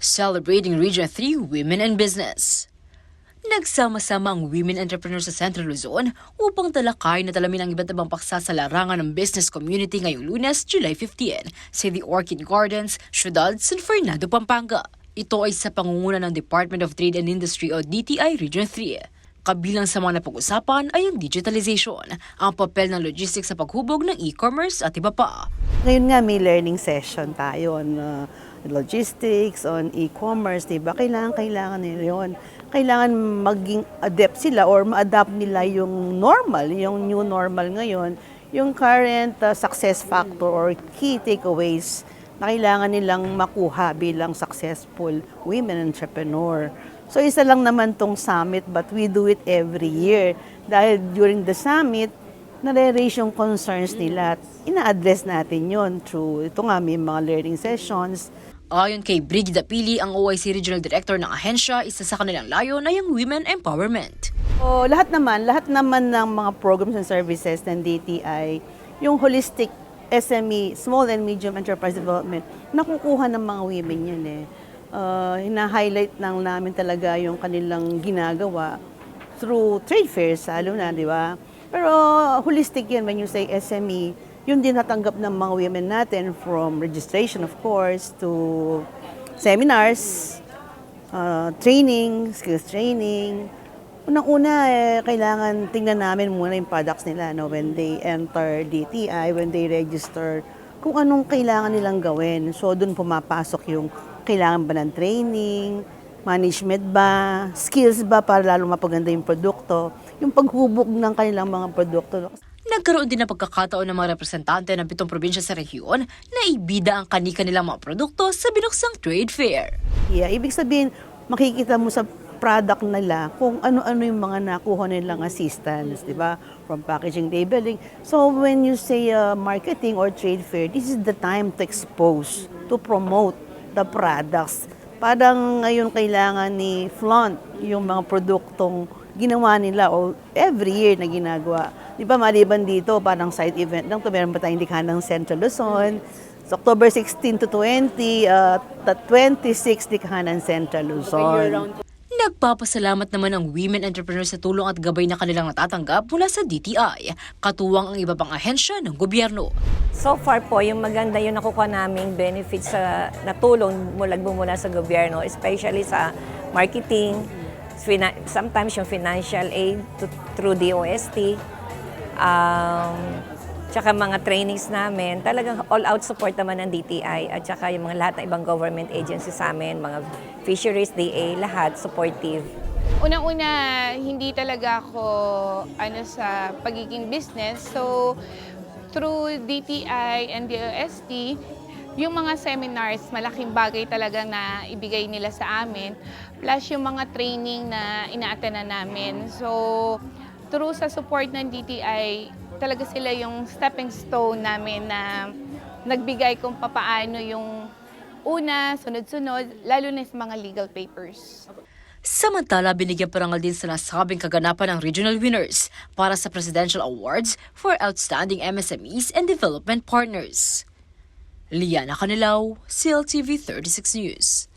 Celebrating Region 3 Women in Business. Nagsama-sama ang women entrepreneurs sa Central Luzon upang talakay na talamin ang iba't ibang paksa sa larangan ng business community ngayong lunes, July 15 sa The Orchid Gardens, Ciudad San Fernando, Pampanga. Ito ay sa pangunguna ng Department of Trade and Industry o DTI Region 3. Kabilang sa mga napag-usapan ay ang digitalization, ang papel ng logistics sa paghubog ng e-commerce at iba pa. Ngayon nga may learning session tayo on uh, logistics, on e-commerce, di ba? Kailangan, kailangan nila yun. Kailangan maging adept sila or ma-adapt nila yung normal, yung new normal ngayon, yung current uh, success factor or key takeaways na kailangan nilang makuha bilang successful women entrepreneur. So isa lang naman tong summit but we do it every year dahil during the summit nare-raise yung concerns nila at ina-address natin yon through ito nga may mga learning sessions. Ayon kay Brigida Pili, ang OIC Regional Director ng ahensya, isa sa kanilang layon ay ang women empowerment. O lahat naman, lahat naman ng mga programs and services ng DTI, yung holistic SME, Small and Medium Enterprise Development, nakukuha ng mga women yan eh. Uh, hina-highlight lang namin talaga yung kanilang ginagawa through trade fairs, lalo na, di ba? Pero holistic yan when you say SME, yun din natanggap ng mga women natin from registration of course to seminars, uh, training, skills training. Unang-una, eh, kailangan tingnan namin muna yung products nila no, when they enter DTI, when they register, kung anong kailangan nilang gawin. So, doon pumapasok yung kailangan ba ng training, management ba, skills ba para lalo mapaganda yung produkto, yung paghubog ng kanilang mga produkto. Nagkaroon din ng pagkakataon ng mga representante ng pitong probinsya sa rehiyon na ibida ang kanika-nilang mga produkto sa binuksang trade fair. Yeah, ibig sabihin, makikita mo sa product nila kung ano-ano yung mga nakuha nilang assistance, di ba? From packaging, labeling. So when you say uh, marketing or trade fair, this is the time to expose, to promote the products. Parang ngayon kailangan ni flaunt yung mga produktong ginawa nila o every year na ginagawa. Di ba maliban dito, parang side event lang to meron pa tayong likha ng Central Luzon. So, October 16 to 20, uh, 26 likha ng Central Luzon. Nagpapasalamat naman ang women entrepreneurs sa tulong at gabay na kanilang natatanggap mula sa DTI, katuwang ang iba pang ahensya ng gobyerno. So far po, yung maganda yung nakukuha naming benefits sa natulong mula mula sa gobyerno, especially sa marketing, sometimes yung financial aid to, through DOST, um, tsaka mga trainings namin, talagang all-out support naman ng DTI at tsaka yung mga lahat ng ibang government agencies sa amin, mga fisheries, DA, lahat supportive. Unang-una, hindi talaga ako ano sa pagiging business. So, through DTI and DOST, yung mga seminars, malaking bagay talaga na ibigay nila sa amin. Plus yung mga training na ina-attend na namin. So, through sa support ng DTI, talaga sila yung stepping stone namin na nagbigay kung papaano yung una, sunod-sunod, lalo na sa mga legal papers. Samantala, binigyan parangal din sa nasabing kaganapan ng regional winners para sa Presidential Awards for Outstanding MSMEs and Development Partners. Liana Canilaw, CLTV 36 News.